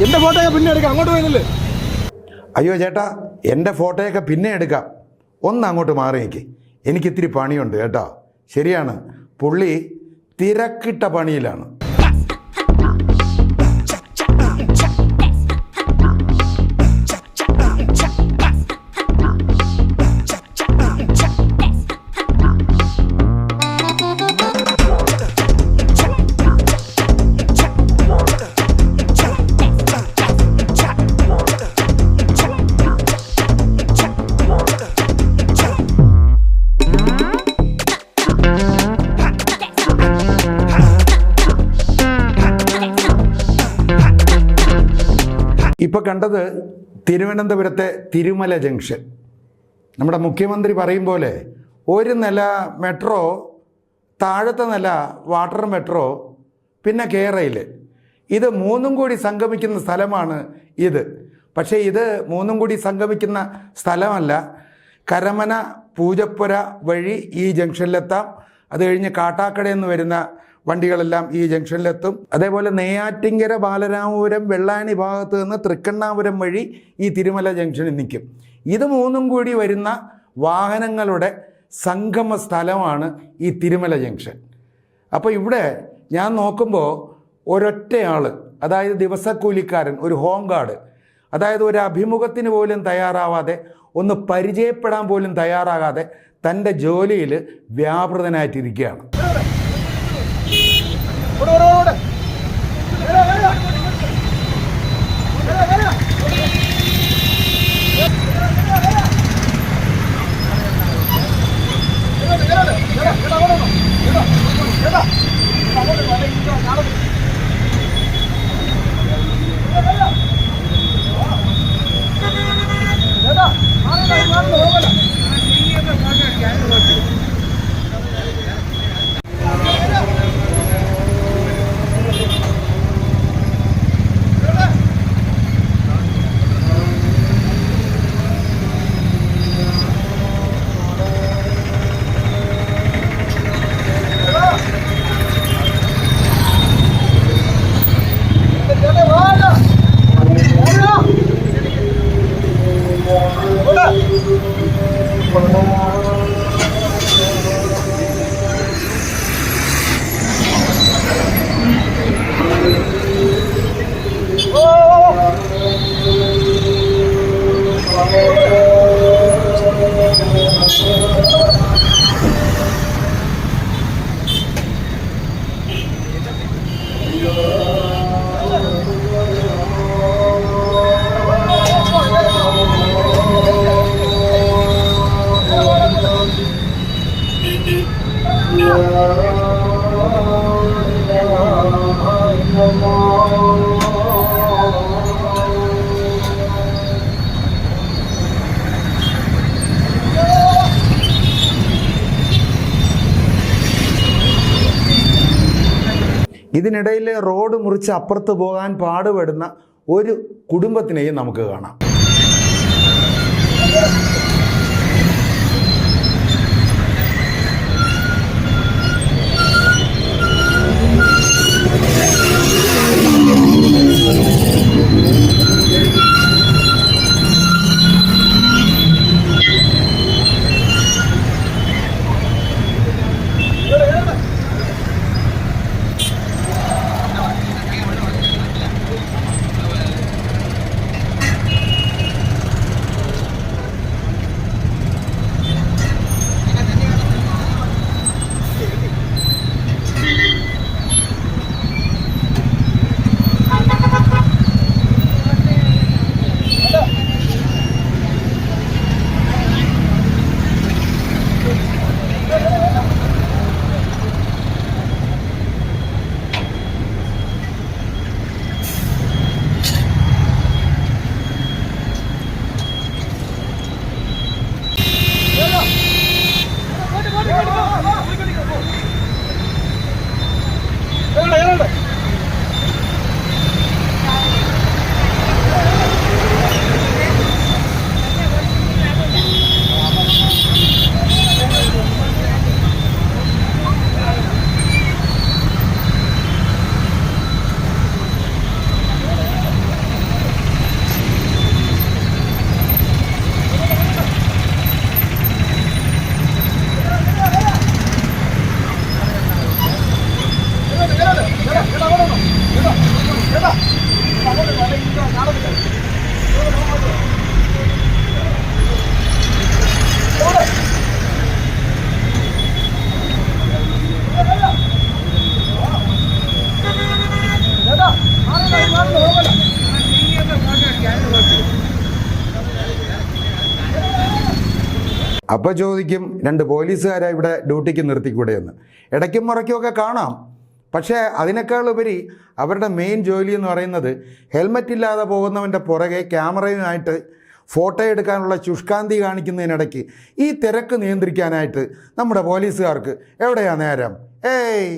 എന്റെ ഫോട്ടോയൊക്കെ പിന്നെ എടുക്കാം. അങ്ങോട്ട് പോയിരുന്നില്ലേ? അയ്യോ ചേട്ടാ എന്റെ ഫോട്ടോയൊക്കെ പിന്നെ എടുക്കാം. ഒന്ന് അങ്ങോട്ട് മാറി എനിക്ക് എനിക്കിത്തിരി പണിയുണ്ട് കേട്ടോ. ശരിയാണ്. പുള്ളി തിരക്കിട്ട പണിയിലാണ്. ഇപ്പോൾ കണ്ടത് തിരുവനന്തപുരത്തെ തിരുമല ജംഗ്ഷൻ. നമ്മുടെ മുഖ്യമന്ത്രി പറയും പോലെ ഒരു നില മെട്രോ താഴത്തെ നില വാട്ടർ മെട്രോ പിന്നെ കേരയിൽ ഇത് മൂന്നും കൂടി സംഗമിക്കുന്ന സ്ഥലമാണ് ഇത്. പക്ഷേ ഇത് മൂന്നും കൂടി സംഗമിക്കുന്ന സ്ഥലമല്ല. കരമന പൂജപ്പുര വഴി ഈ ജംഗ്ഷനിലെത്താം. അത് കഴിഞ്ഞ് കാട്ടാക്കടയിൽ നിന്ന് വരുന്ന വണ്ടികളെല്ലാം ഈ ജംഗ്ഷനിലെത്തും. അതേപോലെ നെയ്യാറ്റിങ്കര ബാലരാമപുരം വെള്ളായണി ഭാഗത്ത് നിന്ന് തൃക്കണ്ണാപുരം വഴി ഈ തിരുമല ജംഗ്ഷനിൽ നിൽക്കും. ഇത് മൂന്നും കൂടി വരുന്ന വാഹനങ്ങളുടെ സംഗമ സ്ഥലമാണ് ഈ തിരുമല ജംഗ്ഷൻ. അപ്പോൾ ഇവിടെ ഞാൻ നോക്കുമ്പോൾ ഒരൊറ്റയാൾ അതായത് ദിവസക്കൂലിക്കാരൻ ഒരു ഹോം ഗാർഡ്. അതായത് ഒരു അഭിമുഖത്തിന് പോലും തയ്യാറാവാതെ ഒന്ന് പരിചയപ്പെടാൻ പോലും തയ്യാറാകാതെ തന്റെ ജോലിയിൽ വ്യാപൃതനായിട്ടിരിക്കുകയാണ്. ほらほら quando ഇതിനിടയിൽ റോഡ് മുറിച്ച് അപ്പുറത്ത് പോകാൻ പാടുപെടുന്ന ഒരു കുടുംബത്തിനെയും നമുക്ക് കാണാം. അപ്പോൾ ചോദിക്കും രണ്ട് പോലീസുകാരെ ഇവിടെ ഡ്യൂട്ടിക്ക് നിർത്തിക്കൂടെയെന്ന്. ഇടയ്ക്കും മുറയ്ക്കുമൊക്കെ കാണാം. പക്ഷേ അതിനേക്കാൾ ഉപരി അവരുടെ മെയിൻ ജോലി എന്ന് പറയുന്നത് ഹെൽമറ്റ് ഇല്ലാതെ പോകുന്നവന്റെ പുറകെ ക്യാമറയുമായിട്ട് ഫോട്ടോ എടുക്കാനുള്ള ശുഷ്കാന്തി കാണിക്കുന്നതിനിടയ്ക്ക് ഈ തിരക്ക് നിയന്ത്രിക്കാനായിട്ട് നമ്മുടെ പോലീസുകാർക്ക് എവിടെയാണ് നേരം? ഏയ്!